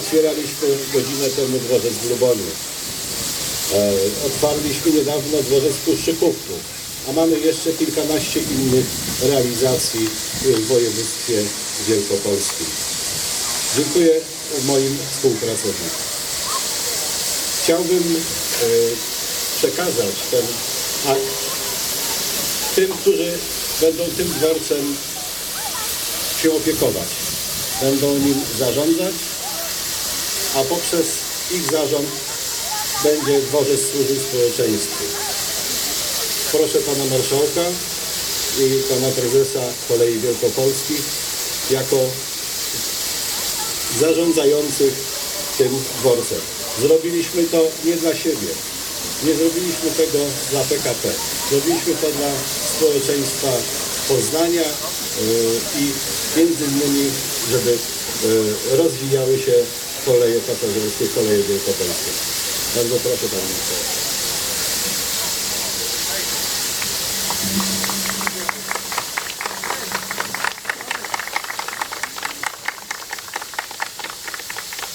Otwieraliśmy godzinę temu dworzec w Lubonie. E, Otwarliśmy niedawno dworzec w Puszczykówku, a mamy jeszcze kilkanaście innych realizacji w województwie wielkopolskim. Dziękuję moim współpracownikom. Chciałbym e, przekazać ten akt tym, którzy będą tym dworcem się opiekować. Będą nim zarządzać, a poprzez ich zarząd będzie dworzec służył społeczeństwu. Proszę pana marszałka i pana prezesa Kolei Wielkopolskich jako zarządzających tym dworcem. Zrobiliśmy to nie dla siebie. Nie zrobiliśmy tego dla PKP. Zrobiliśmy to dla społeczeństwa Poznania yy, i między innymi, żeby yy, rozwijały się koleje pasażerskie, koleje wielkopolskie. Bardzo proszę Panie.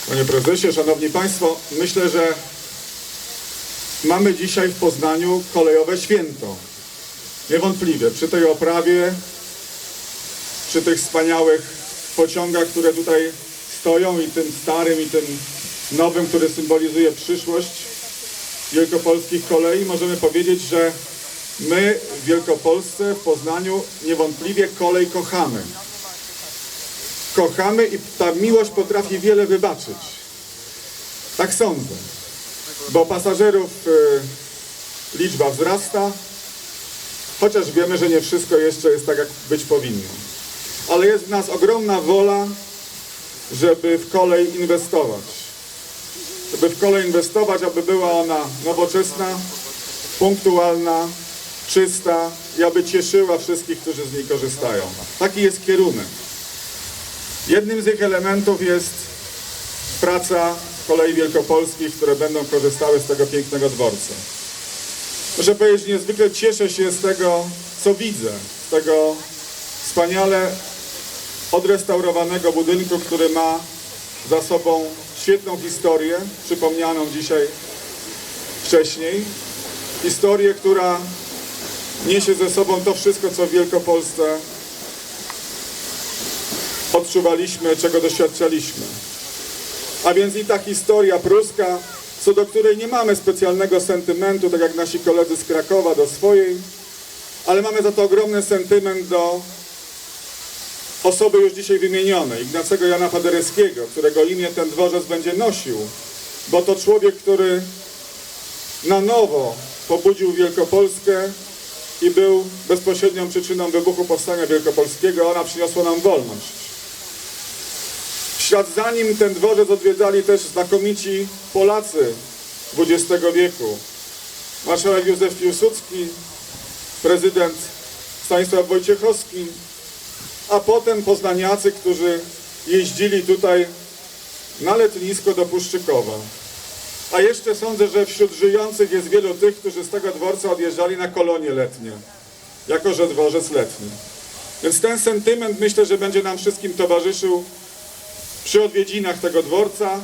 Panie prezesie, szanowni państwo, myślę, że mamy dzisiaj w Poznaniu kolejowe święto. Niewątpliwie przy tej oprawie, przy tych wspaniałych pociągach, które tutaj stoją i tym starym i tym nowym, który symbolizuje przyszłość wielkopolskich kolei, możemy powiedzieć, że my w Wielkopolsce, w Poznaniu niewątpliwie kolej kochamy kochamy i ta miłość potrafi wiele wybaczyć. Tak sądzę. Bo pasażerów y, liczba wzrasta, chociaż wiemy, że nie wszystko jeszcze jest tak, jak być powinno. Ale jest w nas ogromna wola, żeby w kolej inwestować. Żeby w kolej inwestować, aby była ona nowoczesna, punktualna, czysta i aby cieszyła wszystkich, którzy z niej korzystają. Taki jest kierunek. Jednym z ich elementów jest praca kolei wielkopolskich, które będą korzystały z tego pięknego dworca. Muszę powiedzieć, niezwykle cieszę się z tego, co widzę, z tego wspaniale odrestaurowanego budynku, który ma za sobą świetną historię, przypomnianą dzisiaj wcześniej. Historię, która niesie ze sobą to wszystko, co w Wielkopolsce odczuwaliśmy, czego doświadczaliśmy. A więc i ta historia pruska, co do której nie mamy specjalnego sentymentu, tak jak nasi koledzy z Krakowa do swojej, ale mamy za to ogromny sentyment do osoby już dzisiaj wymienionej, Ignacego Jana Paderewskiego, którego imię ten dworzec będzie nosił, bo to człowiek, który na nowo pobudził Wielkopolskę i był bezpośrednią przyczyną wybuchu Powstania Wielkopolskiego. Ona przyniosła nam wolność. W ślad za nim ten dworzec odwiedzali też znakomici Polacy XX wieku. Marszałek Józef Piłsudski, prezydent Stanisław Wojciechowski, a potem poznaniacy, którzy jeździli tutaj na letnisko do Puszczykowa. A jeszcze sądzę, że wśród żyjących jest wielu tych, którzy z tego dworca odjeżdżali na kolonie letnie, jako że dworzec letni. Więc ten sentyment myślę, że będzie nam wszystkim towarzyszył przy odwiedzinach tego dworca.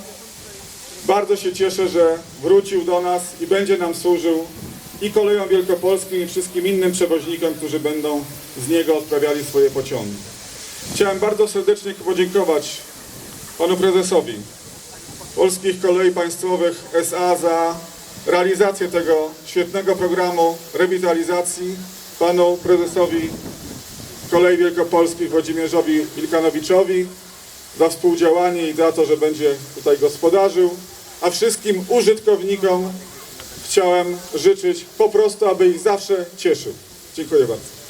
Bardzo się cieszę, że wrócił do nas i będzie nam służył i kolejom wielkopolskim i wszystkim innym przewoźnikom, którzy będą z niego odprawiali swoje pociągi. Chciałem bardzo serdecznie podziękować panu prezesowi Polskich Kolei Państwowych SA za realizację tego świetnego programu rewitalizacji, panu prezesowi Kolei Wielkopolskich Włodzimierzowi Wilkanowiczowi za współdziałanie i za to, że będzie tutaj gospodarzył, a wszystkim użytkownikom chciałem życzyć po prostu, aby ich zawsze cieszył. Dziękuję bardzo.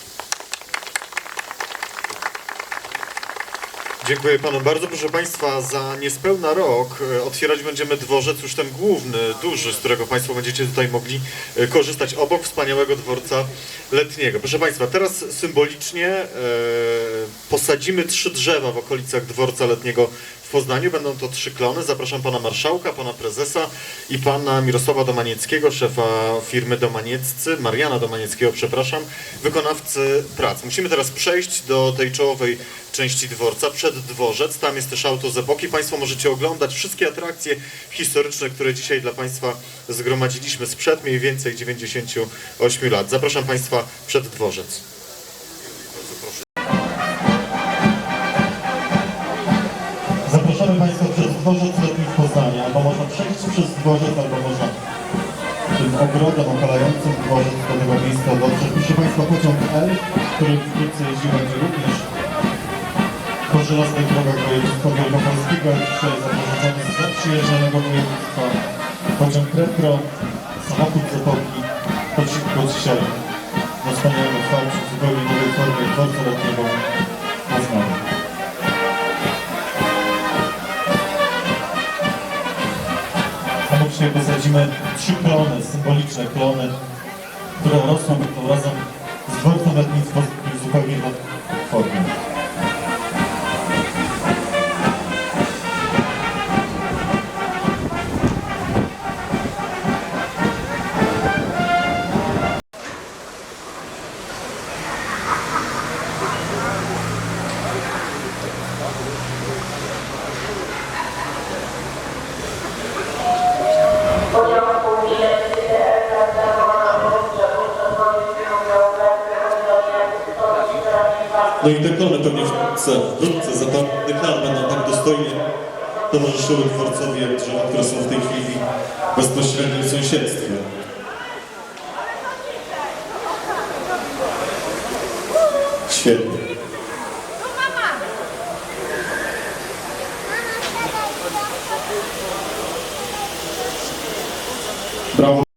Dziękuję panu bardzo. Proszę państwa, za niespełna rok e, otwierać będziemy dworzec już ten główny, duży, z którego państwo będziecie tutaj mogli e, korzystać obok wspaniałego dworca letniego. Proszę państwa, teraz symbolicznie e, posadzimy trzy drzewa w okolicach dworca letniego Poznaniu. Będą to trzy klony. Zapraszam pana marszałka, pana prezesa i pana Mirosława Domanieckiego, szefa firmy Domanieccy, Mariana Domanieckiego, przepraszam, wykonawcy prac. Musimy teraz przejść do tej czołowej części dworca, przed dworzec. Tam jest też auto z epoki. Państwo możecie oglądać wszystkie atrakcje historyczne, które dzisiaj dla Państwa zgromadziliśmy sprzed mniej więcej 98 lat. Zapraszam Państwa przed dworzec. Przez dworzec, albo można tym ogrodem okalającym dworzec do tego miejsca dotrzeć. Proszę Państwa, pociąg L, który wkrótce jeździ będzie również po żelaznych drogach województwa wielkopolskiego, jak dzisiaj zapożyczony z zaprzyjaźnionego województwa. Pociąg Repro, samochód z epoki, to wszystko dzisiaj na wspaniałym otwarciu zupełnie nowej formie dworca letniego Poznania. Tam dzisiaj wysadzimy trzy klony, symboliczne klony, które rosną razem z dworcem letnim w zupełnie innej formie. No i te klony pewnie wkrótce, wkrótce zapewne klan będą tak dostojnie towarzyszyły dworcowi jak drzewa, które są w tej chwili w sąsiedztwie.